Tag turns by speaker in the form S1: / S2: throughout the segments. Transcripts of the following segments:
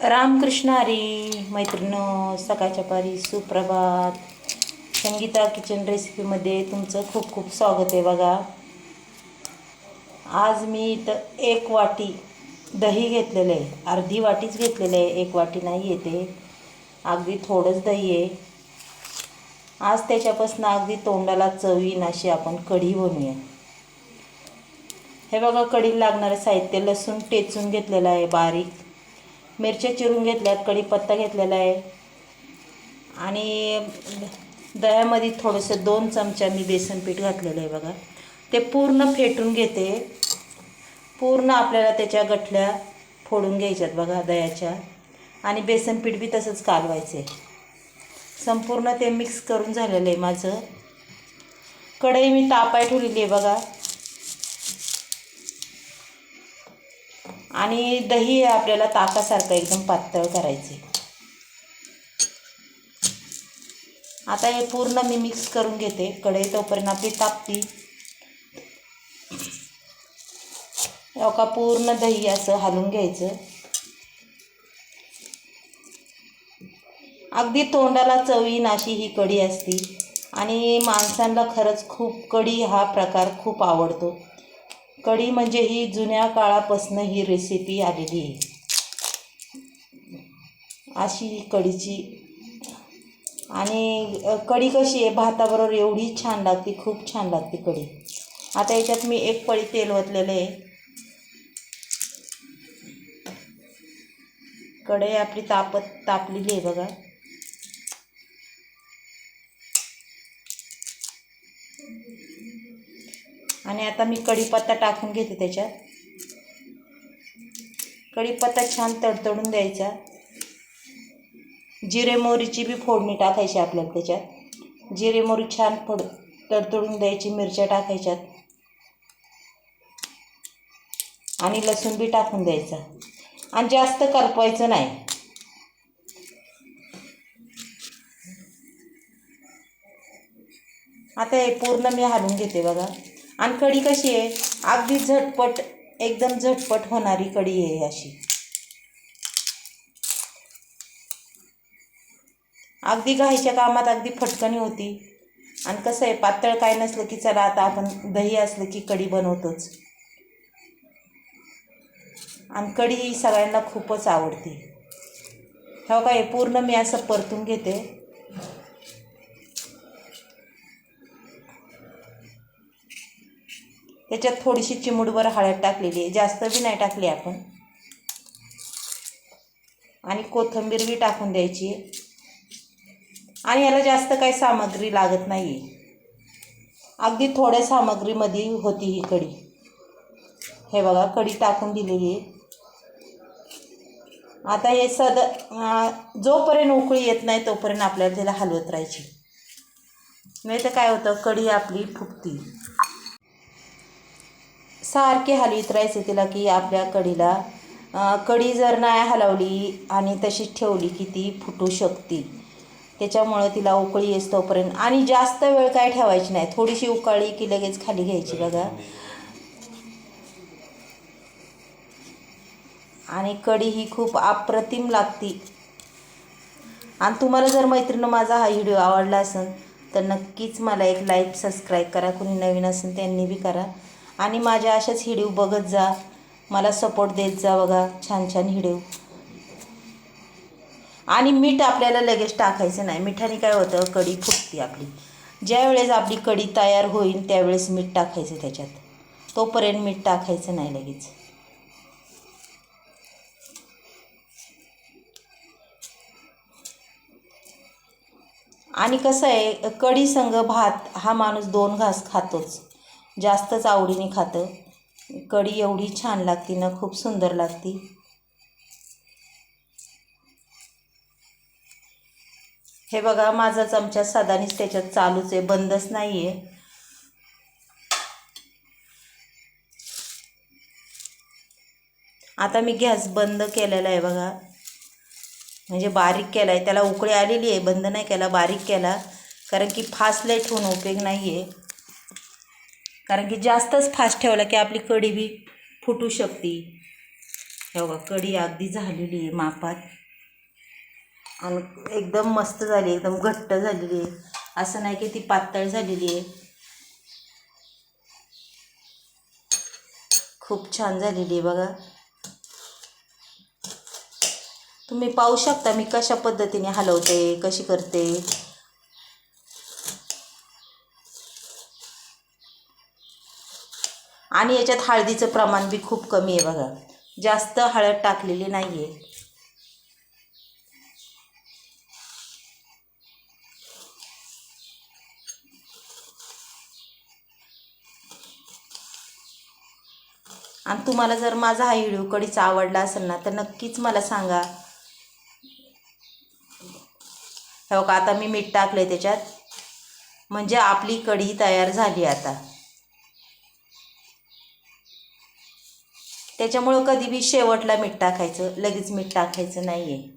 S1: रामकृष्ण हरी मैत्रिणं सकाळच्या पारी सुप्रभात. संगीता किचन रेसिपीमध्ये तुमचं खूप खूप स्वागत आहे बघा. आज मी इथं एक वाटी दही घेतलेलं आहे. अर्धी वाटीच घेतलेलं आहे. एक वाटी नाही येते. अगदी थोडंच दही आहे. आज त्याच्यापासून अगदी तोंडाला चवीन अशी आपण कढी बनवूया. हे बघा कढीला लागणारं साहित्य लसूण टेचून घेतलेलं आहे बारीक. मिरच्या चिरून घेतल्यात कढीपत्ता घेतलेला आहे. आणि दह्यामध्ये थोडंसं दोन चमचा मी बेसन पीठ घातलेलं आहे बघा. ते पूर्ण फेटून घेते. पूर्ण आपल्याला त्याच्या गठल्या फोडून घ्यायच्यात बघा दह्याच्या. आणि बेसन पीठ बी तसंच कालवायचं आहे संपूर्ण ते मिक्स करून झालेलं आहे माझं. कढई मी तापाय ठेवलेली आहे बघा. आणि दही आपल्याला ताकासारखं एकदम पातळ करायचे. आता हे पूर्ण मी मिक्स करून घेते. कढई तोपर्यंत आपली तापती. का पूर्ण दही असं हलवून घ्यायचं. अगदी तोंडाला चवीन अशी ही कढी असती. आणि माणसांना खरंच खूप कढी हा प्रकार खूप आवडतो. कढी म्हणजे ही जुन्या काळापासून ही रेसिपी आलेली आहे. अशी ही कढीची. आणि कढी कशी आहे? भाताबरोबर एवढी छान लागते खूप छान लागते कढी. आता याच्यात मी एक पळी तेल ओतलेलं आहे. कढई आपली तापत तापलेली आहे बघा. आणि आता मी कढीपत्ता टाकून घेते त्याच्यात. कढीपत्ता छान तडतडून द्यायचा. जिरे मोहरीची बी फोडणी टाकायची आपल्याला त्याच्यात. जिरे मोहरी छान फोड तडतडून द्यायची मिरच्या टाकायच्यात. आणि लसूण बी टाकून द्यायचा. आणि जास्त करपवायचं नाही. आता हे पूर्ण मी हलवून घेते बघा. आणि कढी कशी आहे? अगदी झटपट एकदम झटपट होणारी कढी आहे अशी. अगदी घाईच्या कामात अगदी फटकणी होती. आणि कसं आहे पातळ काय नसलं की चला आता आपण दही असलं की कढी बनवतोच. आणि कढी ही सगळ्यांना खूपच आवडते. हो काय पूर्ण मी असं परतून घेते. त्याच्यात थोडीशी चिमूटभर हळद टाकलेली आहे. जास्त बी नाही टाकली आपण. आणि कोथिंबीर बी टाकून द्यायची. आणि याला जास्त काही सामग्री लागत नाही अगदी थोड्या सामग्रीमध्ये होती ही कढी. हे बघा कढी टाकून दिलेली आहे. आता हे सद जोपर्यंत उकळी येत नाही तोपर्यंत आपल्याला त्याला हलवत राहायची. नाही तर काय होतं कढी आपली फुगती. सारखे हलवीत राहायचे तिला की आपल्या कढीला कढी जर नाही हलवली आणि तशीच ठेवली की ती फुटू शकते. त्याच्यामुळं तिला उकळी येस तोपर्यंत. आणि जास्त वेळ काय ठेवायची नाही. थोडीशी उकळली की लगेच खाली घ्यायची बघा. आणि कढी ही खूप अप्रतिम लागती. आणि तुम्हाला जर मैत्रिणी माझा हा व्हिडिओ आवडला असेल तर नक्कीच मला एक लाईक सबस्क्राईब करा. कोणी नवीन असेल त्यांनी बी करा. आणि माझ्या अशाच हिडीव बघत जा. मला सपोर्ट देत जा बघा. छान छान हिडीव. आणि मीठ आपल्याला लगेच टाकायचं नाही. मिठाने काय होतं? कढी फुटते आपली. ज्या वेळेस आपली कढी तयार होईल त्यावेळेस मीठ टाकायचं त्याच्यात. तोपर्यंत मीठ टाकायचं नाही लगेच. आणि कसं आहे कढी संग भात हा माणूस दोन घास खातोच. जास्तच आवडीने खातं. कढी एवढी छान लागती ना खूप सुंदर लागती. हे बघा माझा चमचा साधानीच त्याच्यात चालूच आहे बंदच नाही आहे आता मी गॅस बंद केलेला आहे बघा. म्हणजे बारीक केला आहे त्याला उकळी आलेली आहे बंद नाही केला बारीक केला. कारण की फास्ट लाइट होऊन उपयोग नाही आहे कारण की जास्तच फास्ट ठेवला की आपली कढी बी फुटू शकते. हे बघा कढी अगदी झालेली आहे मापात. आणि एकदम मस्त झाली एकदम घट्ट झालेली आहे. असं नाही की ती पातळ झालेली आहे. खूप छान झालेली आहे बघा. तुम्ही पाहू शकता मी कशा पद्धतीने हलवते कशी करते. आणि याच्यात हळदीचं प्रमाण बी खूप कमी आहे बघा. जास्त हळद टाकलेली नाही आहे आणि तुम्हाला जर माझा हा व्हिडिओ कडीचा आवडला असेल ना तर नक्कीच मला सांगा. हो का आता मी मीठ टाकलं आहे त्याच्यात. म्हणजे आपली कढी तयार झाली आता. त्याच्यामुळं कधी बी शेवटला मीठ टाकायचं लगेच मीठ टाकायचं नाही आहे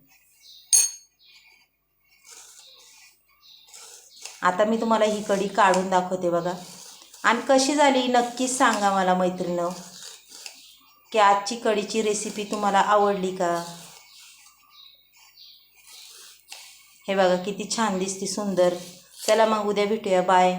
S1: आता मी तुम्हाला ही कढी काढून दाखवते बघा. आणि कशी झाली नक्कीच सांगा मला मैत्रिणं की आजची कढीची रेसिपी तुम्हाला आवडली का? हे बघा किती छान दिसते सुंदर. चला मग उद्या भेटूया. बाय